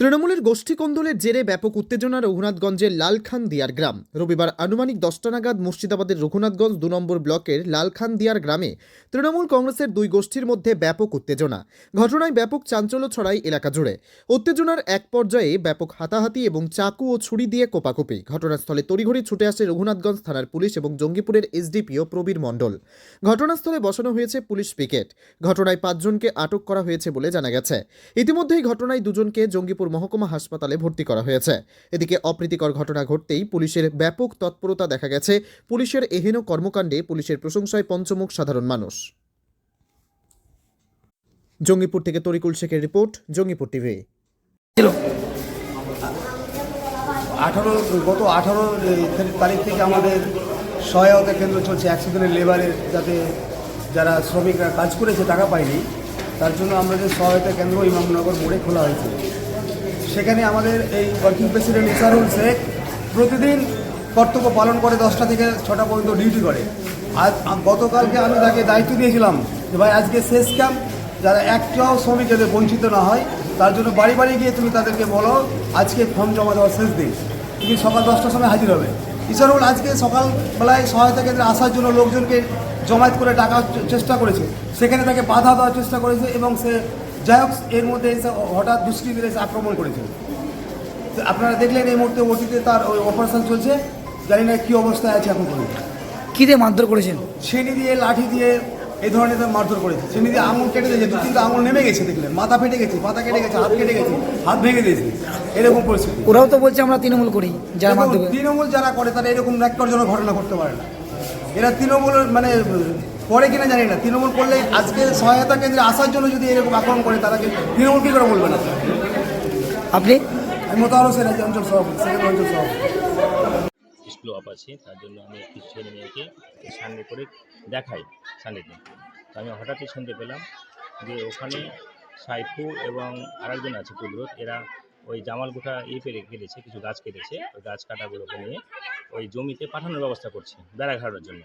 তৃণমূলের গোষ্ঠী কোন্দলের জেরে ব্যাপক উত্তেজনা রঘুনাথগঞ্জের লালখান দিয়ার গ্রাম। রবিবার আনুমানিক দশটা নাগাদ মুর্শিদাবাদের রঘুনাথগঞ্জ দু নম্বর ব্লকের লালখান দিয়ার গ্রামে তৃণমূল কংগ্রেসের দুই গোষ্ঠীর মধ্যে ব্যাপক উত্তেজনা। ঘটনায় ব্যাপক চাঞ্চল্য ছড়ায় এলাকা জুড়ে। উত্তেজনার এক পর্যায়ে ব্যাপক হাতাহাতি এবং চাকু ও ছুরি দিয়ে কোপাকুপি। ঘটনাস্থলে তড়িঘড়ি ছুটে আসে রঘুনাথগঞ্জ থানার পুলিশ এবং জঙ্গিপুরের এসডিপিও প্রবীর মণ্ডল। ঘটনাস্থলে বসানো হয়েছে পুলিশ পিকেট। ঘটনায় পাঁচজনকে আটক করা হয়েছে বলে জানা গেছে। ইতিমধ্যেই ঘটনায় দুজনকে জঙ্গিপুর মহকুমা হাসপাতালে ভর্তি করা হয়েছে। এদিকে অপ্রীতিকর ঘটনা ঘটতেই পুলিশের ব্যাপক তৎপরতা দেখা গেছে। পুলিশের এহেন কর্মকাণ্ডে পুলিশের প্রশংসায় পঞ্চমুখ সাধারণ মানুষ। জঙ্গিপুর থেকে তরিকুল শেখের রিপোর্ট, জঙ্গিপুর টিভি। আঠারো, গত আঠারো তারিখ থেকে আমাদের সহায়তা কেন্দ্র চলছে দিনের লেবারের যাতে যারা শ্রমিকরা কাজ করেছে, টাকা পায়নি, তার জন্য আমাদের সহায়তা কেন্দ্র ইমামনগর মোড়ে খোলা হয়েছে। সেখানে আমাদের এই ওয়ার্কিং প্রেসিডেন্ট ইসারুল শেখ প্রতিদিন কর্তব্য পালন করে দশটা থেকে ছটা পর্যন্ত ডিউটি করে। আজ গতকালকে আমি তাকে দায়িত্ব দিয়েছিলাম যে ভাই, আজকে শেষ ক্যাম্প যারা একটাও শ্রমিক যাতে বঞ্চিত না হয়, তার জন্য বাড়ি বাড়ি গিয়ে তুমি তাদেরকে বলো, আজকে ফর্ম জমা দেওয়ার শেষ দিন। তুমি সকাল দশটার সময় হাজির হবে। ইসারুল আজকে সকালবেলায় সহায়তা কেন্দ্রে আসার জন্য লোকজনকে জমায়েত করে ডাকার চেষ্টা করেছে। সেখানে তাকে বাধা দেওয়ার চেষ্টা করেছে এবং সে যাই হোক এর মধ্যে এসে হঠাৎ দুষ্কৃতীরা এসে আক্রমণ করেছে আপনারা দেখলেন এই মুহূর্তে ওটিতে তার ওই অপারেশন চলছে। জানি না কী অবস্থায় আছে এখন পর্যন্ত। কী দিয়ে মারধর করেছেন? ছেনি দিয়ে লাঠি দিয়ে এই ধরনের মারধর করেছে। ছেনি দিয়ে আঙুল কেটে দিয়েছে দু তিনটা আঙুল নেমে গেছে দেখলেন। মাথা ফেটে গেছে মাথা কেটে গেছে হাত কেটে গেছে হাত ভেঙে দিয়েছে। এরকম পরিস্থিতি। ওরাও তো বলছে আমরা তৃণমূল করি যার তৃণমূল যারা করে তারা এরকম ন্যাক্কারজনক ঘটনা করতে পারে না। এরা তৃণমূলের মানে করে কিনা জানি না। তৃণমূল করলে আজকে সহায়তা কেন্দ্রে আসার জন্য যদি এরকম আক্রমণ করে তারা তৃণমূল কী করে বলবে না? আপনি? আমি মোতাহার হোসেন আছি অঞ্চল সভাপতি সেকেন্ড অঞ্চল সভাপতি। স্কুল অফ আছে তার জন্য আমি কিছু ছেলে মেয়েকে সানডে করে দেখাই সানডেতে তো আমি হঠাৎই শুনতে পেলাম যে ওখানে সাইফু এবং আরেকজন আছে কুদরত এরা ওই জামাল গোটা ই পেরে কেটেছে কিছু গাছ কেটেছে। ওই গাছ কাটাগুলোকে নিয়ে ওই জমিতে পাঠানোর ব্যবস্থা করছে বেড়া ঘাটার জন্য।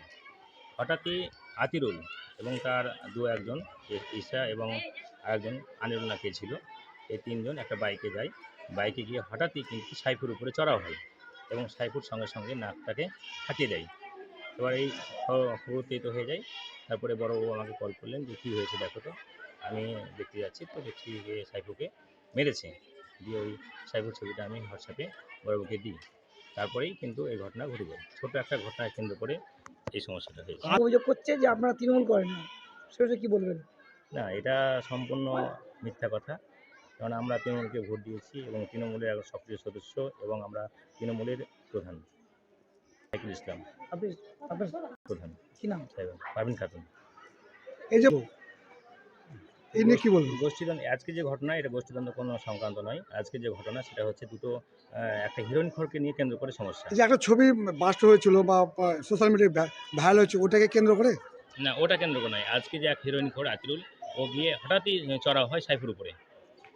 হঠাৎই আতিরুল এবং তার দু একজন ঈশা এবং আরেকজন আনিরুল নাকি ছিল, এই তিনজন একটা বাইকে যায়। বাইকে গিয়ে হঠাৎই কিন্তু সাইফুর উপরে চড়াও হয় এবং সাইফুর সঙ্গে সঙ্গে নাকটাকে ফাটিয়ে দেয়। এবার এই প্রবর্তিত হয়ে যায়। তারপরে বড়বাবু আমাকে কল করলেন যে, কী হয়েছে দেখো তো? আমি দেখতে যাচ্ছি, তো দেখছি যে সাইফুকে মেরেছে। দিয়ে ওই সাইফুর ছবিটা আমি হোয়াটসঅ্যাপে বড়বাবুকে দিই। তারপরেই কিন্তু এই ঘটনা ঘটে যায়। ছোটো একটা ঘটনা কেন্দ্র করে এই সমস্যাটা হয়েছে। অভিযোগ করছে যে আপনারা তৃণমূল করেন না। সেটা কি বলবেন? না এটা সম্পূর্ণ মিথ্যা কথা। কারণ আমরা তৃণমূলকে ভোট দিয়েছি এবং তৃণমূলের এক সক্রিয় সদস্য এবং আমরা তৃণমূলের প্রধান। সাইকুল ইসলাম। আপনি আপনার প্রধান। কি নাম? পারভিন খাতুন। এই যে এই নিয়ে কি বলব গোষ্ঠীদ্বন্দ্ব আজকে যে ঘটনা এটা গোষ্ঠীদ্বন্দ্ব কোনো সংক্রান্ত নয়। আজকে যে ঘটনা সেটা হচ্ছে দুটো একটা হিরোইন খড়কে নিয়ে কেন্দ্র করে সমস্যা। যে একটা ছবি বাস্ট হয়েছিল বা সোশ্যাল মিডিয়ায় ভাইরাল হয়েছে ওটাকে কেন্দ্র করে? না ওটা কেন্দ্র করে নয়। আজকে যে এক হিরোইন খড় আতিরুল ও গিয়ে হঠাৎই চড়া হয় সাইফুর উপরে।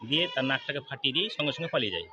দিয়ে তার নাকটাকে ফাটিয়ে দিয়ে সঙ্গে সঙ্গে পালিয়ে যায়।